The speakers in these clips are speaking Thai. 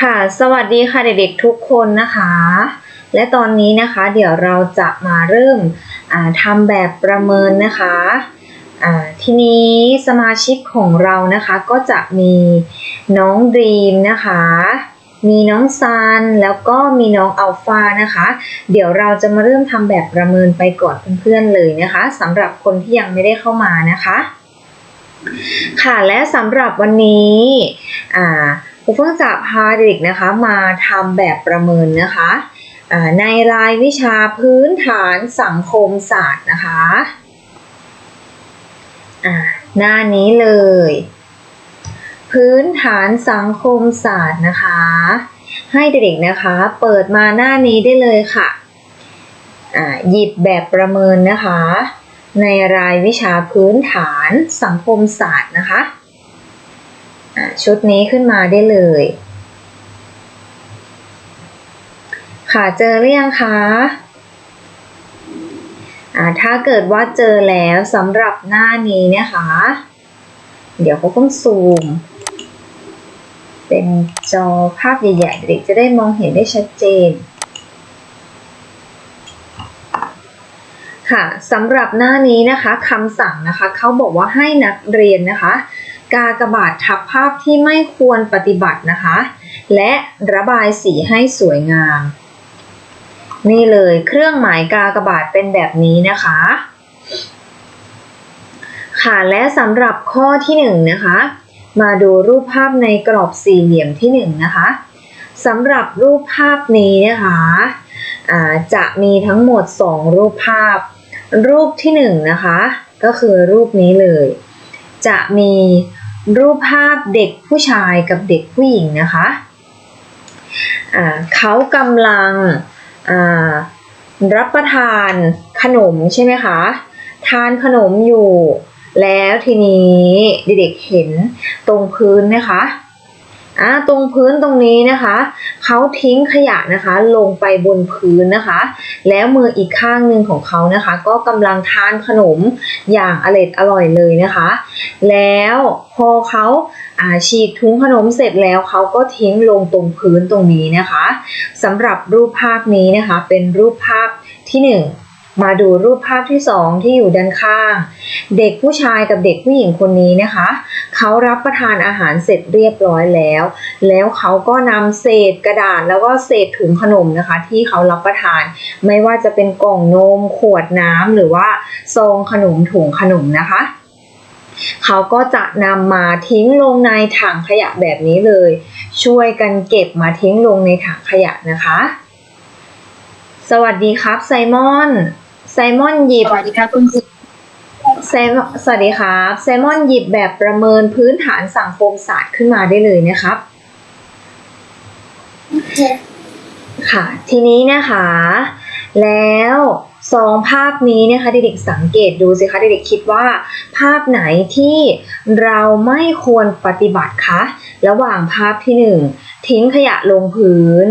ค่ะ สวัสดีค่ะเด็กๆทุกคนนะคะ และตอนนี้นะคะเดี๋ยวเราจะมาเริ่มอ่าทำแบบประเมินนะคะทีนี้สมาชิกของเรานะคะก็จะมีน้องดีมนะคะ มีน้องซันแล้วก็มีน้องอัลฟานะคะ เดี๋ยวเราจะมาเริ่มทำแบบประเมินไปก่อนเพื่อนๆเลยนะคะสำหรับคนที่ยังไม่ได้เข้ามานะคะ ค่ะและสำหรับวันนี้อ่า ครูเฟื่งจะพาเด็กนะคะมาทำแบบประเมินนะคะในรายวิชาพื้นฐานสังคมศาสตร์นะคะหน้านี้เลย พื้นฐานสังคมศาสตร์นะคะ ให้เด็กๆนะคะเปิดมาหน้านี้ได้เลยค่ะหยิบแบบประเมินนะคะ ในรายวิชาพื้นฐานสังคมศาสตร์นะคะ ชุดนี้ขึ้นมาได้เลย ค่ะเจอหรือยังคะอ่าถ้าเกิดว่าเจอแล้วสำหรับหน้านี้นะคะ เดี๋ยวเขาต้องซูม เป็นจอภาพใหญ่ๆเด็กจะได้มองเห็นได้ชัดเจน ค่ะสำหรับหน้านี้นะคะคำสั่งนะคะเขาบอกว่าให้นักเรียนนะคะ กากบาททับภาพที่ไม่ควรปฏิบัตินะคะ และระบายสีให้สวยงาม นี่เลยเครื่องหมายกากบาทเป็นแบบนี้นะคะ ค่ะและสำหรับข้อที่หนึ่งนะคะ มาดูรูปภาพในกรอบสี่เหลี่ยมที่หนึ่งนะคะสำหรับรูปภาพนี้นะคะอ่าจะมีทั้งหมด 2 รูปภาพ รูปที่1นงนะคะ ก็คือรูปนี้เลย จะมี รูปภาพเด็กผู้ชายกับเด็กผู้หญิงนะคะะเขากำลังรับประทานขนมใช่ไหมคะ ทานขนมอยู่ แล้วทีนี้เด็กๆเห็นตรงพื้นนะคะ อ่าตรงพื้นตรงนี้นะคะเขาทิ้งขยะนะคะ ลงไปบนพื้นนะคะ แล้วมืออีกข้างหนึ่งของเขานะคะ ก็กำลังทานขนมอย่างอร็ดอร่อยเลยนะคะ แล้วพอเขาอาฉีกถุงขนมเสร็จแล้วเขาก็ทิ้งลงตรงพื้นตรงนี้นะคะสำหรับรูปภาพนี้นะคะ เป็นรูปภาพที่หนึ่งมาดูรูปภาพที่สองที่อยู่ด้านข้าง เด็กผู้ชายกับเด็กผู้หญิงคนนี้นะคะ เขารับประทานอาหารเสร็จเรียบร้อยแล้ว แล้วเขาก็นำเศษกระดาษแล้วก็เศษถุงขนมนะคะ ที่เขารับประทาน ไม่ว่าจะเป็นกล่องนม ขวดน้ำหรือว่าซองขนมถุงขนมนะคะเขาก็จะนำมาทิ้งลงในถังขยะแบบนี้เลย ช่วยกันเก็บมาทิ้งลงในถังขยะนะคะ สวัสดีครับไซมอน ไซมอนหยิบ สวัสดีครับคุณครู ไซมสวัสดีครับไซมอนหยิบแบบประเมินพื้นฐานสังคมศาสตร์ขึ้นมาได้เลยนะครับ ค่ะ ทีนี้นะคะ แล้วสองภาพนี้นะคะเด็กๆสังเกตดูสิคะเด็กๆคิดว่า ภาพไหนที่เราไม่ควรปฏิบัติคะระหว่างภาพที่หนึ่งทิ้งขยะลงพื้น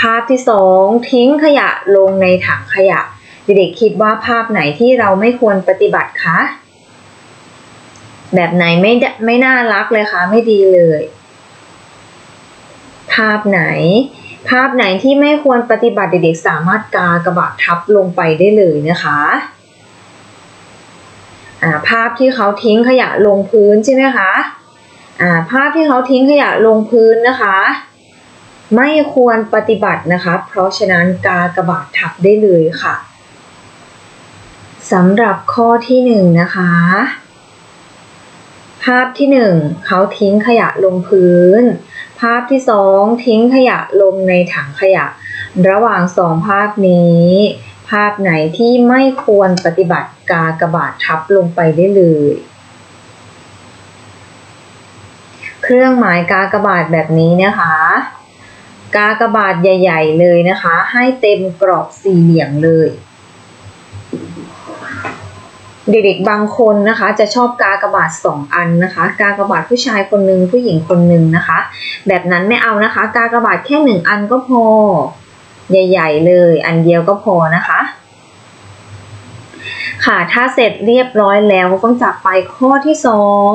ภาพที่สองทิ้งขยะลงในถังขยะ เด็กๆคิดว่าภาพไหนที่เราไม่ควรปฏิบัติคะแบบไหนไม่ดไม่น่ารักเลยคะไม่ดีเลย ภาพไหน ภาพไหนที่ไม่ควรปฏิบัติเด็กๆสามารถกากระบาดทับลงไปได้เลยนะคะาภาพที่เขาทิ้งขยะลงพื้นใช่ไหมคะาภาพที่เขาทิ้งขยะลงพื้นนะคะ ไม่ควรปฏิบัตินะคะ เพราะฉะนั้นกากระบาดทับได้เลยค่ะ สำหรับข้อที่หนึ่งนะคะ ภาพที่หนึ่งเขาทิ้งขยะลงพื้น ภาพที่สองทิ้งขยะลงในถังขยะ ระหว่างสองภาพนี้ ภาพไหนที่ไม่ควรปฏิบัติกากระบาททับลงไปได้เลย เครื่องหมายกากระบาทแบบนี้นะคะกากระบาทใหญ่ ๆ เลยนะคะ ให้เต็มกรอบสี่เหลี่ยมเลย เด็กๆบางคนนะคะจะชอบกากบาทสองอันนะคะ กากบาทผู้ชายคนหนึ่งผู้หญิงคนหนึ่งนะคะ แบบนั้นไม่เอานะคะ กากบาทแค่หนึ่งอันก็พอ ใหญ่ๆเลย อันเดียวก็พอนะคะ ค่ะถ้าเสร็จเรียบร้อยแล้วก็ต้องจับไปข้อที่สอง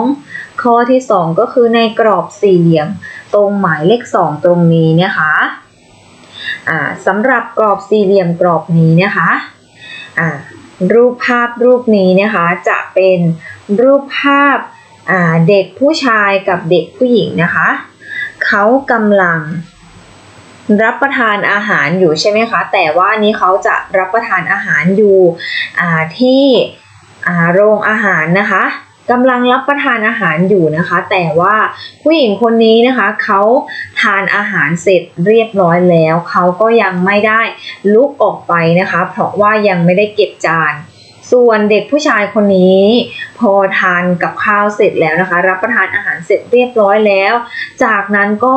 ข้อที่สองก็คือในกรอบสี่เหลี่ยมตรงหมายเลขสองตรงนี้นะคะอ่าสำหรับกรอบสี่เหลี่ยมกรอบนี้นะคะอ่า รูปภาพรูปนี้นะคะจะเป็นรูปภาพเด็กผู้ชายกับเด็กผู้หญิงนะคะ เขากำลังรับประทานอาหารอยู่ใช่ไหมคะ แต่ว่านี้เขาจะรับประทานอาหารอยู่ที่โรงอาหารนะคะ กำลังรับประทานอาหารอยู่นะคะ แต่ว่าผู้หญิงคนนี้นะคะเขาทานอาหารเสร็จเรียบร้อยแล้ว เขาก็ยังไม่ได้ลุกออกไปนะคะ เพราะว่ายังไม่ได้เก็บจานส่วนเด็กผู้ชายคนนี้พอทานกับข้าวเสร็จแล้วนะคะ รับประทานอาหารเสร็จเรียบร้อยแล้ว จากนั้นก็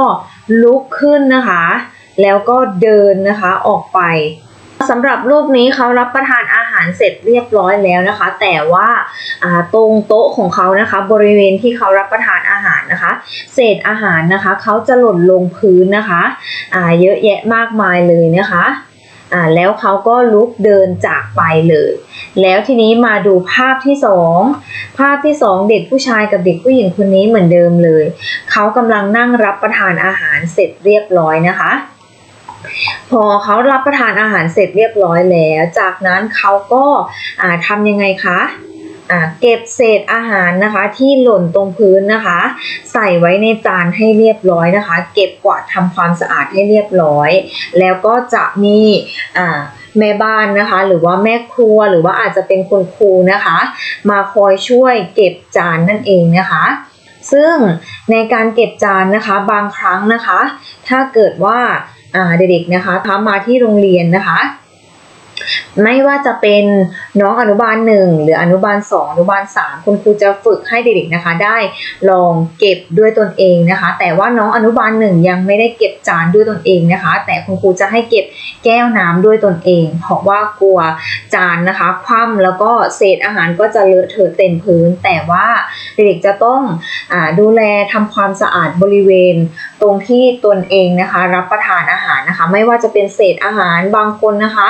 ลุกขึ้นนะคะ แล้วก็เดินนะคะออกไปสำหรับรูปนี้เขารับประทานอาารเสร็จเรียบร้อยแล้วนะคะ แต่ว่าตรงโต๊ะของเขานะคะ บริเวณที่เขารับประทานอาหารนะคะ เศษอาหารนะคะ เขาจะหล่นลงพื้นนะคะอ่าเยอะแยะมากมายเลยนะคะอ่าแล้วเขาก็ลุกเดินจากไปเลย แล้วทีนี้มาดูภาพที่สองภาพที่สองเด็กผู้ชายกับเด็กผู้หญิงคนนี้เหมือนเดิมเลย เขากำลังนั่งรับประทานอาหารเสร็จเรียบร้อยนะคะ พอเขารับประทานอาหารเสร็จเรียบร้อยแล้ว จากนั้นเขาก็ทำยังไงคะเก็บเศษอาหารนะคะที่หล่นตรงพื้นนะคะ ใส่ไว้ในจานให้เรียบร้อยนะคะ เก็บกวาดทำความสะอาดให้เรียบร้อย แล้วก็จะมีแม่บ้านนะคะ หรือว่าแม่ครัวหรือว่าอาจจะเป็นคุณครูนะคะ มาคอยช่วยเก็บจานนั่นเองนะคะซึ่งในการเก็บจานนะคะบางครั้งนะคะ ถ้าเกิดว่า เด็กๆนะคะทามาที่โรงเรียนนะคะ ไม่ว่าจะเป็นน้องอนุบาลหนึ่งหรืออนุบาลสองอนุบาลสามคุณครูจะฝึกให้เด็กๆนะคะ ได้ลองเก็บด้วยตนเองนะคะ แต่ว่าน้องอนุบาลหนึ่งยังไม่ได้เก็บจานด้วยตนเองนะคะ แต่คุณครูจะให้เก็บแก้วน้ำด้วยตนเอง เพราะว่ากลัวจานนะคะ คว่ำแล้วก็เศษอาหารก็จะเลอะเทอะเต็มพื้น แต่ว่าเด็กๆจะต้องอดูแลทำความสะอาดบริเวณ ตรงที่ตนเองนะคะ รับประทานอาหารนะคะ ไม่ว่าจะเป็นเศษอาหารบางคนนะคะ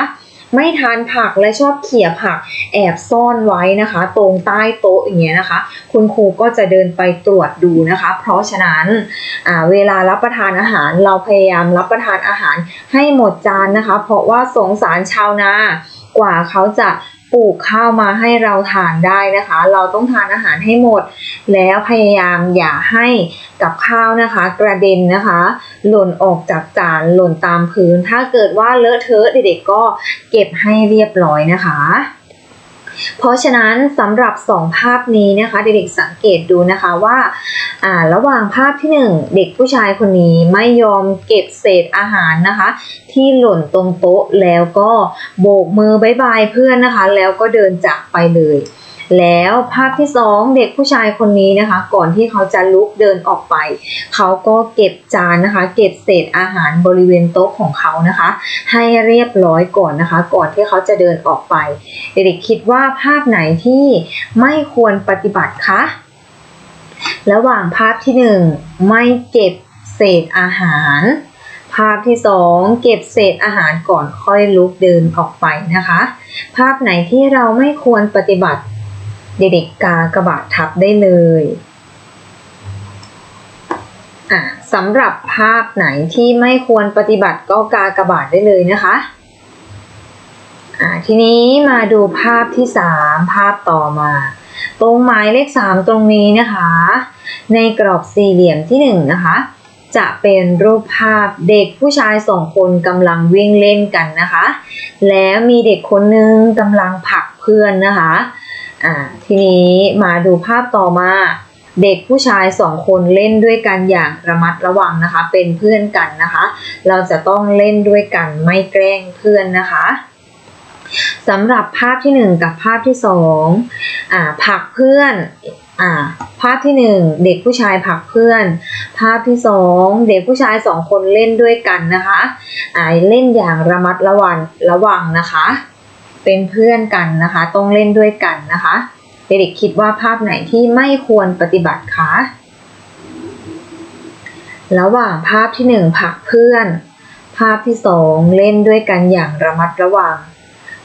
ไม่ทานผักและชอบเขี่ยผักแอบซ่อนไว้นะคะ ตรงใต้โต๊ะอย่างเงี้ยนะคะ คุณครูก็จะเดินไปตรวจดูนะคะ เพราะฉะนั้นเวลารับประทานอาหารเราพยายามรับประทานอาหารให้หมดจานนะคะ เพราะว่าสงสารชาวนา กว่าเขาจะ ปลูกข้าวมาให้เราทานได้นะคะ เราต้องทานอาหารให้หมด แล้วพยายามอย่าให้กับข้าวนะคะ กระเด็นนะคะ หล่นออกจากจานหล่นตามพื้น ถ้าเกิดว่าเลอะเทอะเด็กๆก็เก็บให้เรียบร้อยนะคะ เพราะฉะนั้นสำหรับสองภาพนี้นะคะ เด็กๆสังเกตดูนะคะว่าอ่า ระหว่างภาพที่หนึ่งเด็กผู้ชายคนนี้ไม่ยอมเก็บเศษอาหารนะคะ ที่หล่นตรงโต๊ะแล้วก็โบกมือบายบายเพื่อนนะคะ แล้วก็เดินจากไปเลย แล้วภาพที่สองเด็กผู้ชายคนนี้นะคะ ก่อนที่เขาจะลุกเดินออกไป เขาก็เก็บจานนะคะ เก็บเศษอาหารบริเวณโต๊ะของเขานะคะ ให้เรียบร้อยก่อนนะคะ ก่อนที่เขาจะเดินออกไป เด็กคิดว่าภาพไหนที่ไม่ควรปฏิบัติคะระหว่างภาพที่หนึ่งไม่เก็บเศษอาหาร ภาพที่สองเก็บเศษอาหารก่อนค่อยลุกเดินออกไปนะคะ ภาพไหนที่เราไม่ควรปฏิบัติ เด็กๆกากระบาดทับได้เลยอะสำหรับภาพไหนที่ไม่ควรปฏิบัติก็กากระบาดได้เลยนะคะอะทีนี้มาดูภาพที่สามภาพต่อมา ตรงหมายเลขสามตรงนี้นะคะ ในกรอบสี่เหลี่ยมที่หนึ่งนะคะ จะเป็นรูปภาพเด็กผู้ชายสองคนกำลังวิ่งเล่นกันนะคะ แล้วมีเด็กคนนึงกำลังผลักเพื่อนนะคะ อ่าทีนี้มาดูภาพต่อมา เด็กผู้ชายสองคนเล่นด้วยกันอย่างระมัดระวังนะคะ เป็นเพื่อนกันนะคะ เราจะต้องเล่นด้วยกันไม่แกล้งเพื่อนนะคะสำหรับภาพที่หนึ่งกับภาพที่สองอ่าผักเพื่อนอ่าภาพที่หนึ่งเด็กผู้ชายผักเพื่อน ภาพที่สองเด็กผู้ชายสองคนเล่นด้วยกันนะคะอ่าเล่นอย่างระมัดระวังระวังนะคะ เป็นเพื่อนกันนะคะ ต้องเล่นด้วยกันนะคะเด็กๆคิดว่าภาพไหนที่ไม่ควรปฏิบัติคะระหว่างภาพที่หนึ่งผลักเพื่อน ภาพที่สองเล่นด้วยกันอย่างระมัดระวัง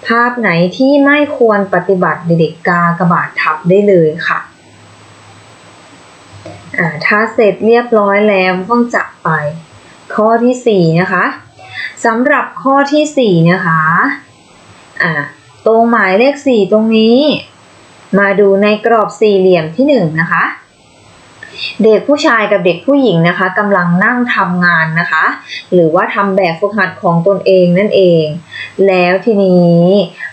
ภาพไหนที่ไม่ควรปฏิบัติเด็กๆกากระบาดทับได้เลยค่ะอ่าถ้าเสร็จเรียบร้อยแล้วต้องจับไป ข้อที่ 4 นะคะสำหรับข้อที่ 4 นะคะ อ่าตรงหมายเลข 4 ตรงนี้ มาดูในกรอบสี่เหลี่ยมที่1นะคะ เด็กผู้ชายกับเด็กผู้หญิงนะคะกำลังนั่งทำงานนะคะ หรือว่าทำแบบฝึกหัดของตนเองนั่นเอง แล้วทีนี้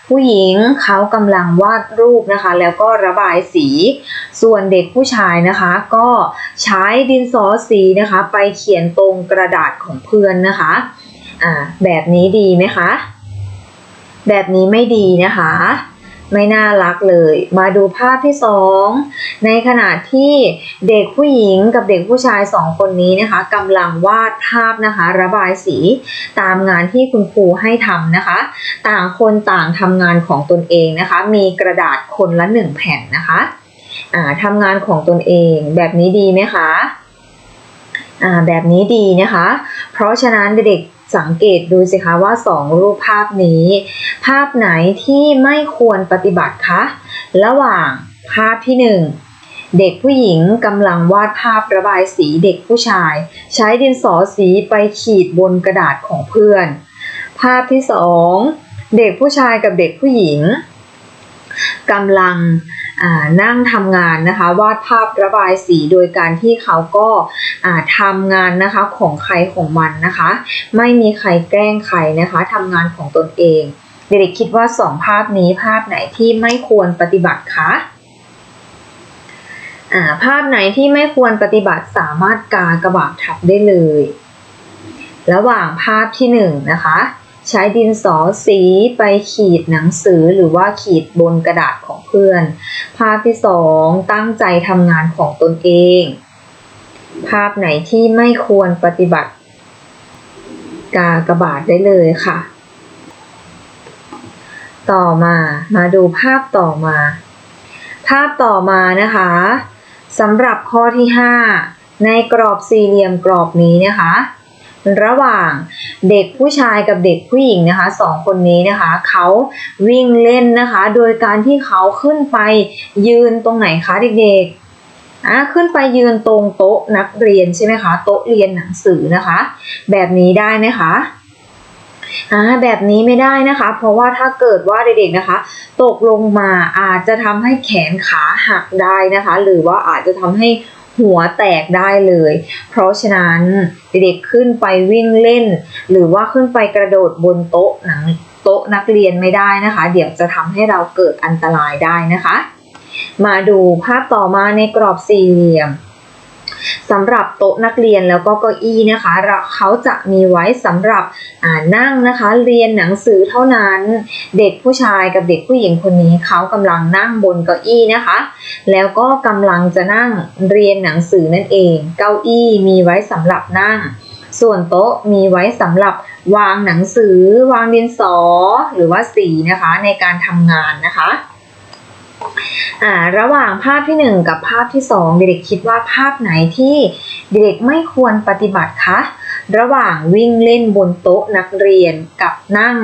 ผู้หญิงเขากำลังวาดรูปนะคะ แล้วก็ระบายสี ส่วนเด็กผู้ชายนะคะ ก็ใช้ดินสอสีนะคะ ไปเขียนตรงกระดาษของเพื่อนนะคะอ่าแบบนี้ดีไหมคะ แบบนี้ไม่ดีนะคะ ไม่น่ารักเลย มาดูภาพที่สองในขณะที่เด็กผู้หญิงกับเด็กผู้ชายสองคนนี้นะคะกำลังวาดภาพนะคะ ระบายสีตามงานที่คุณครูให้ทำนะคะ ต่างคนต่างทำงานของตนเองนะคะ มีกระดาษคนละหนึ่งแผ่นนะคะอ่าทำงานของตนเองแบบนี้ดีไหมคะอ่าแบบนี้ดีนะคะ เพราะฉะนั้นเด็ก สังเกตดูสิคะว่าสองรูปภาพนี้ ภาพไหนที่ไม่ควรปฏิบัติคะ ระหว่างภาพที่หนึ่งเด็กผู้หญิงกำลังวาดภาพระบายสีเด็กผู้ชาย ใช้ดินสอสีไปขีดบนกระดาษของเพื่อน ภาพที่สองเด็กผู้ชายกับเด็กผู้หญิงกำลัง นั่งทำงานนะคะวาดภาพระบายสีโดยการที่เขาก็าทำงานนะคะของใครของมันนะคะ ไม่มีใครแกล้งใครนะคะทำงานของตนเอง เด็กๆคิดว่าสองภาพนี้ภาพไหนที่ไม่ควรปฏิบัติคะาภาพไหนที่ไม่ควรปฏิบัติสามารถกากระบาดทับได้เลย ระหว่างภาพที่หนึ่งนะคะ ใช้ดินสอสีไปขีดหนังสือหรือว่าขีดบนกระดาษของเพื่อน ภาพที่สองตั้งใจทำงานของตนเอง ภาพไหนที่ไม่ควรปฏิบัติ กากระบาดได้เลยค่ะ ต่อมามาดูภาพต่อมา ภาพต่อมานะคะสำหรับข้อที่ 5 ในกรอบสี่เหลี่ยมกรอบนี้นะคะ ระหว่างเด็กผู้ชายกับเด็กผู้หญิงนะคะสองคนนี้นะคะเขาวิ่งเล่นนะคะ โดยการที่เขาขึ้นไปยืนตรงไหนคะเด็กๆอะขึ้นไปยืนตรงโต๊ะนักเรียนใช่ไหมคะโต๊ะเรียนหนังสือนะคะ แบบนี้ได้ไหมคะอ่าแบบนี้ไม่ได้นะคะ เพราะว่าถ้าเกิดว่าเด็กๆนะคะ ตกลงมาอาจจะทำให้แขนขาหักได้นะคะ หรือว่าอาจจะทำให้ หัวแตกได้เลย เพราะฉะนั้นเด็กๆขึ้นไปวิ่งเล่น หรือว่าขึ้นไปกระโดดบนโต๊ะหนังโต๊ะนักเรียนไม่ได้นะคะ เดี๋ยวจะทำให้เราเกิดอันตรายได้นะคะ มาดูภาพต่อมาในกรอบสี่เหลี่ยม สำหรับโต๊ะนักเรียนแล้วก็เก้าอี้นะคะเราเขาจะมีไว้สำหรับนั่งนะคะ เรียนหนังสือเท่านั้น เด็กผู้ชายกับเด็กผู้หญิงคนนี้เขากำลังนั่งบนเก้าอี้นะคะ แล้วก็กำลังจะนั่งเรียนหนังสือนั่นเอง เก้าอี้มีไว้สำหรับนั่ง ส่วนโต๊ะมีไว้สำหรับวางหนังสือ วางดินสอหรือว่าสีนะคะในการทำงานนะคะ อ่าระหว่างภาพที่ 1 กับภาพที่ 2 เด็กๆคิดว่าภาพไหนที่เด็กๆไม่ควรปฏิบัติคะระหว่างวิ่งเล่นบนโต๊ะนักเรียนกับนั่ง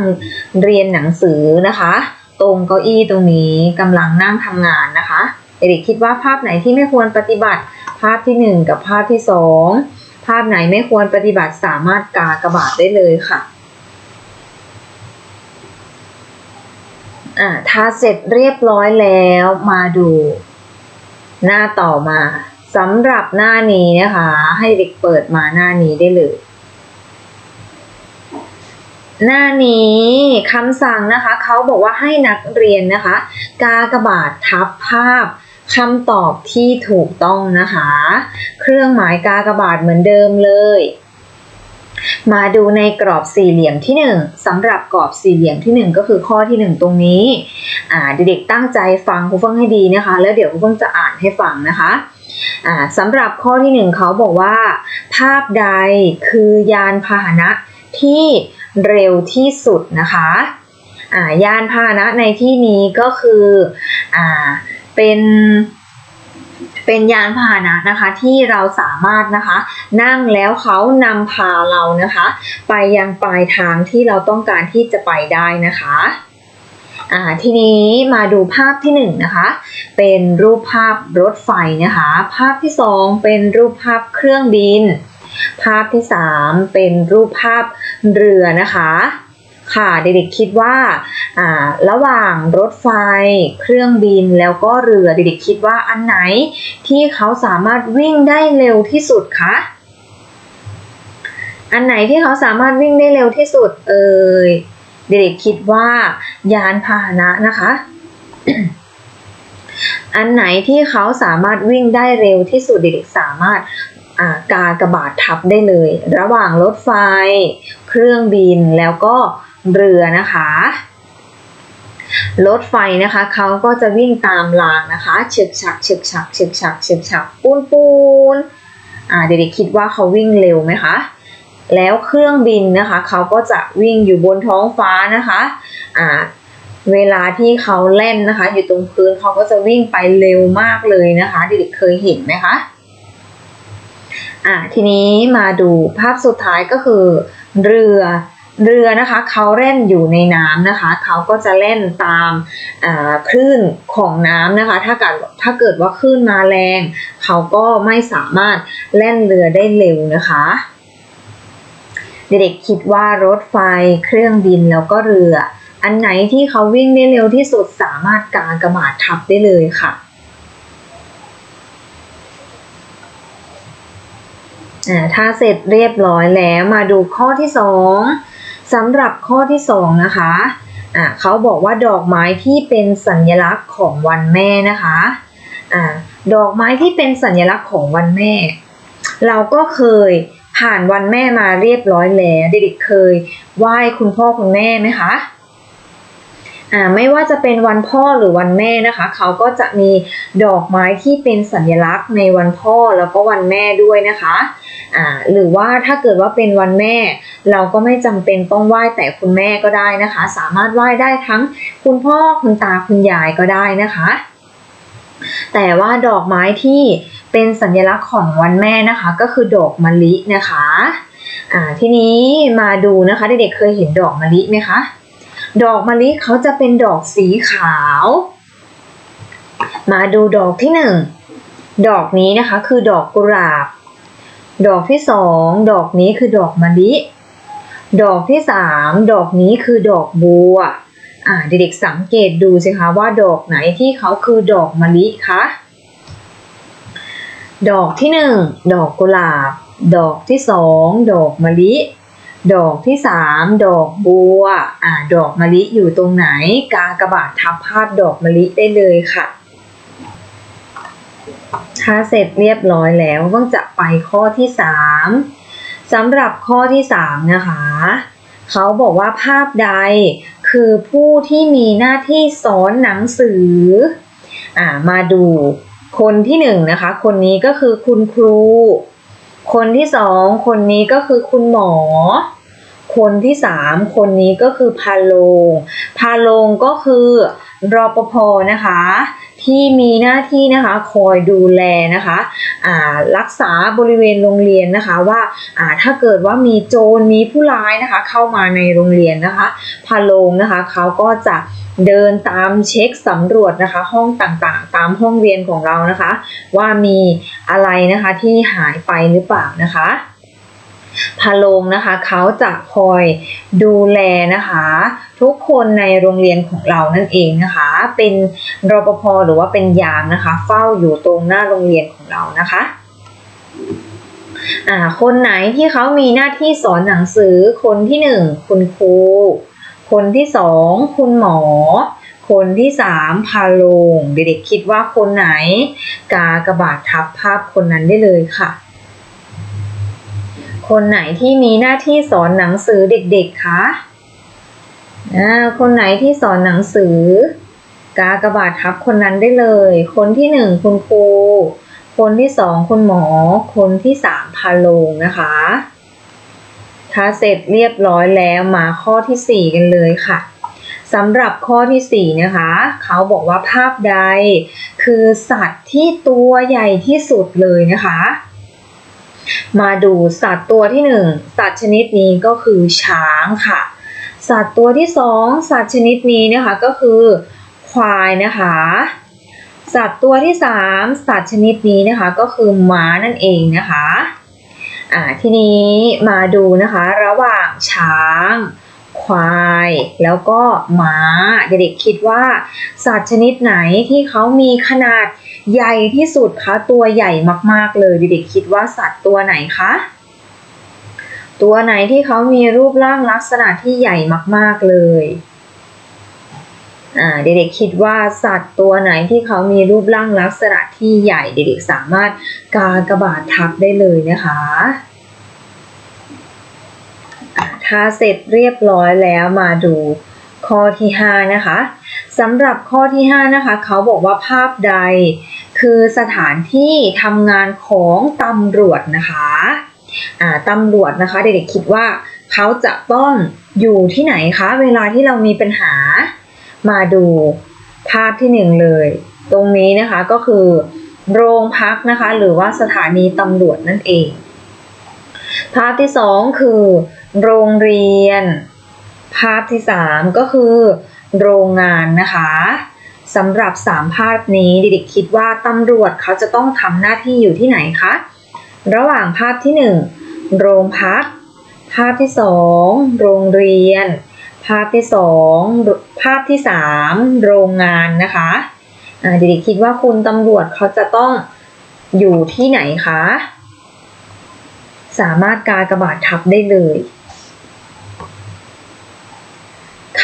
เรียนหนังสือนะคะ ตรงเก้าอี้ตรงนี้กำลังนั่งทำงานนะคะ เด็กๆคิดว่าภาพไหนที่ไม่ควรปฏิบัติ ภาพที่ 1 กับภาพที่ 2 ภาพไหนไม่ควรปฏิบัติสามารถกากระบาดได้เลยค่ะ อ่าถ้าเสร็จเรียบร้อยแล้วมาดู หน้าต่อมาสำหรับหน้านี้นะคะ ให้เด็กเปิดมาหน้านี้ได้เลย หน้านี้คำสั่งนะคะเขาบอกว่าให้นักเรียนนะคะ กากบาททับภาพคำตอบที่ถูกต้องนะคะ เครื่องหมายกากบาทเหมือนเดิมเลย มาดูในกรอบสี่เหลี่ยมที่ 1สำหรับกรอบสี่เหลี่ยมที่ 1 ก็คือข้อที่ 1 ตรงนี้อ่าเด็กๆตั้งใจฟังครูเฟิ่งให้ดีนะคะ แล้วเดี๋ยวครูเฟิ่งจะอ่านให้ฟังนะคะอ่าสำหรับข้อที่ 1เขาบอกว่า ภาพใดคือยานพาหนะที่เร็วที่สุดนะคะอ่ายานพาหนะในที่นี้ก็คืออ่าเป็น เป็นยานพาหนะนะคะที่เราสามารถนะคะ นั่งแล้วเขานำพาเรานะคะ ไปยังปลายทางที่เราต้องการที่จะไปได้นะคะอ่าทีนี้มาดูภาพที่หนึ่งนะคะ เป็นรูปภาพรถไฟนะคะ ภาพที่สองเป็นรูปภาพเครื่องบิน ภาพที่สามเป็นรูปภาพเรือนะคะ ค่ะเด็กๆคิดว่าระหว่างรถไฟ เครื่องบินแล้วก็เรือเด็กๆคิดว่าอันไหนที่เขาสามารถวิ่งได้เร็วที่สุดคะอันไหนที่เขาสามารถวิ่งได้เร็วที่สุดเอ่ยเด็กๆคิดว่ายานพาหนะนะคะ อันไหนที่เขาสามารถวิ่งได้เร็วที่สุดเด็กๆสามารถ กากระบาดทับได้เลย ระหว่างรถไฟ เครื่องบินแล้วก็เรือนะคะ รถไฟนะคะเขาก็จะวิ่งตามรางนะคะเฉึกฉักฉึกฉักฉึกฉักฉึกฉักปูนปูนอ่าเด็กๆคิดว่าเขาวิ่งเร็วไหมคะแล้วเครื่องบินนะคะเขาก็จะวิ่งอยู่บนท้องฟ้านะคะอ่าเวลาที่เขาเล่นนะคะ อยู่ตรงพื้นเขาก็จะวิ่งไปเร็วมากเลยนะคะ เด็กๆเคยเห็นไหมคะ อ่าทีนี้มาดูภาพสุดท้ายก็คือ เรือเรือนะคะเขาเล่นอยู่ในน้ำนะคะเขาก็จะเล่นตามอ่าคลื่นของน้ำนะคะ ถ้าเกิดถ้าเกิดว่าคลื่นมาแรงเขาก็ไม่สามารถเล่นเรือได้เร็วนะคะ เด็กๆคิดว่ารถไฟเครื่องบินแล้วก็เรือ อันไหนที่เขาวิ่งได้เร็วที่สุดสามารถกากระบาดทับได้เลยค่ะอ่า ถ้าเสร็จเรียบร้อยแล้วมาดูข้อที่สองสำหรับข้อที่สองนะคะอ่าเขาบอกว่าดอกไม้ที่เป็นสัญลักษณ์ของวันแม่นะคะอ่าดอกไม้ที่เป็นสัญลักษณ์ของวันแม่ เราก็เคยผ่านวันแม่มาเรียบร้อยแล้วเด็กๆเคยไหว้คุณพ่อคุณแม่ไหมคะ อ่าไม่ว่าจะเป็นวันพ่อหรือวันแม่นะคะ เขาก็จะมีดอกไม้ที่เป็นสัญลักษณ์ในวันพ่อแล้วก็วันแม่ด้วยนะคะอ่าหรือว่าถ้าเกิดว่าเป็นวันแม่ เราก็ไม่จำเป็นต้องไหว้แต่คุณแม่ก็ได้นะคะ สามารถไหว้ได้ทั้งคุณพ่อคุณตาคุณยายก็ได้นะคะ แต่ว่าดอกไม้ที่เป็นสัญลักษณ์ของวันแม่นะคะ ก็คือดอกมะลินะคะอ่าทีนี้มาดูนะคะเด็กๆเคยเห็นดอกมะลิไหมคะ ดอกมะลิเขาจะเป็นดอกสีขาว มาดูดอกที่หนึ่งดอกนี้นะคะคือดอกกุหลาบ ดอกที่สองดอกนี้คือดอกมะลิ ดอกที่สามดอกนี้คือดอกบัว อ่าเด็กๆสังเกตดูสิคะว่าดอกไหนที่เขาคือดอกมะลิคะดอกที่หนึ่งดอกกุหลาบ ดอกที่สองดอกมะลิ ดอกที่สามดอกบัว อ่า ดอกมะลิอยู่ตรงไหน กากระบาดทับภาพดอกมะลิได้เลยค่ะ ถ้าเสร็จเรียบร้อยแล้วต้องจะไปข้อที่สามสำหรับข้อที่สามนะคะ เขาบอกว่าภาพใดคือผู้ที่มีหน้าที่สอนหนังสือ อ่า มาดูคนที่หนึ่งนะคะ คนนี้ก็คือคุณครู คนที่สองคนนี้ก็คือคุณหมอ คนที่สามคนนี้ก็คือพาโลง พาโลงก็คือรอปภนะคะ ที่มีหน้าที่นะคะคอยดูแลนะคะอ่ารักษาบริเวณโรงเรียนนะคะว่าอ่าถ้าเกิดว่ามีโจรมีผู้ร้ายนะคะ เข้ามาในโรงเรียนนะคะพาโลงนะคะเขาก็จะเดินตามเช็คสำรวจนะคะ ห้องต่างๆ ตามห้องเรียนของเรานะคะ ว่ามี อะไรนะคะที่หายไปหรือเปล่านะคะพาโลงนะคะเขาจะคอยดูแลนะคะ ทุกคนในโรงเรียนของเรานั่นเองนะคะ เป็นรปภหรือว่าเป็นยามนะคะ เฝ้าอยู่ตรงหน้าโรงเรียนของเรานะคะอ่าคนไหนที่เขามีหน้าที่สอนหนังสือคนที่หนึ่งคุณครูคนที่สองคุณหมอ คนที่สามพาโลง เด็กๆคิดว่าคนไหน กากระบาดทับภาพคนนั้นได้เลยค่ะ คนไหนที่มีหน้าที่สอนหนังสือเด็กๆคะคนไหนที่สอนหนังสือ กากระบาดทับคนนั้นได้เลย คนที่หนึ่งคุณครูคนที่สองคุณหมอ คนที่สามพาโลงนะคะ ถ้าเสร็จเรียบร้อยแล้วมาข้อที่4กันเลยค่ะ สำหรับข้อที่ 4 นะคะ เขาบอกว่าภาพใด คือสัตว์ที่ตัวใหญ่ที่สุดเลยนะคะ มาดูสัตว์ตัวที่ 1 สัตว์ชนิดนี้ก็คือช้างค่ะ สัตว์ตัวที่สองสัตว์ชนิดนี้นะคะก็คือควายนะคะ สัตว์ตัวที่สามสัตว์ชนิดนี้นะคะก็คือม้านั่นเองนะคะอ่าทีนี้มาดูนะคะระหว่างช้าง ควาย แล้วก็หมาเด็กๆคิดว่า สัตว์ชนิดไหนที่เขามีขนาดใหญ่ที่สุดคะตัวใหญ่มากๆเลยเด็กๆคิดว่าสัตว์ตัวไหนคะตัวไหนที่เขามีรูปร่างลักษณะที่ใหญ่มากๆเลยเด็กๆคิดว่าสัตว์ตัวไหนที่เขามีรูปร่างลักษณะที่ใหญ่เด็กๆสามารถกากระบาททับได้เลยนะคะ อ่าถ้าเสร็จเรียบร้อยแล้วมาดูข้อที่5นะคะสำหรับข้อที่5นะคะเขาบอกว่าภาพใด คือสถานที่ทำงานของตำรวจนะคะอ่าตำรวจนะคะเด็กๆคิดว่าเขาจะต้องอยู่ที่ไหนคะ เวลาที่เรามีปัญหา มาดูภาพที่หนึ่งเลย ตรงนี้นะคะก็คือโรงพักนะคะ หรือว่าสถานีตำรวจนั่นเอง ภาพที่สองคือ โรงเรียน ภาพที่สามก็คือ โรงงานนะคะสำหรับสามภาพนี้เด็กๆคิดว่าตำรวจเขาจะต้องทำหน้าที่อยู่ที่ไหนคะ ระหว่างภาพที่หนึ่งโรงพัก ภาพที่สองโรงเรียน ภาพที่สองภาพที่สามโรงงานนะคะเด็กๆคิดว่าคุณตำรวจเขาจะต้องอยู่ที่ไหนคะ สามารถกากระบาททับได้เลย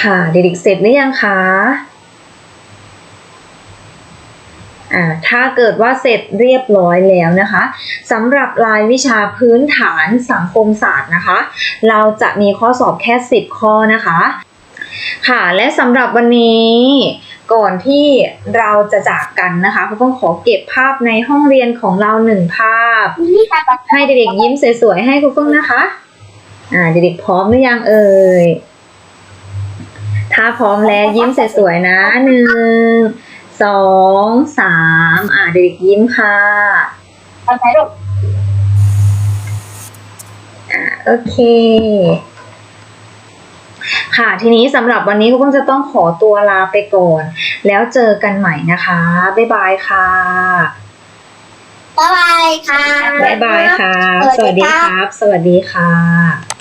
ค่ะเด็กๆเสร็จหรือยังคะอ่าถ้าเกิดว่าเสร็จเรียบร้อยแล้วนะคะสำหรับรายวิชาพื้นฐานสังคมศาสตร์นะคะ เราจะมีข้อสอบแค่ 10 ข้อนะคะ ค่ะและสำหรับวันนี้ ก่อนที่เราจะจากกันนะคะก็ต้องขอเก็บภาพในห้องเรียนของเราหนึ่งภาพนี่ค่ะให้เด็กๆยิ้มสวยๆให้ครูเฟื่องนะคะ อ่าเด็กๆพร้อมหรือยังเอ่ยถ้าพร้อมแล้วยิ้มสวยๆนะหนึ่งสองสามอ่าเด็กๆยิ้มค่ะทำไมลูกอ่าโอเค ค่ะ ทีนี้สำหรับวันนี้ครูเฟื่องจะต้องขอตัวลาไปก่อน แล้วเจอกันใหม่นะคะ บ๊ายบายค่ะ บ๊ายบายค่ะ บ๊ายบายค่ะ สวัสดีครับ สวัสดีค่ะ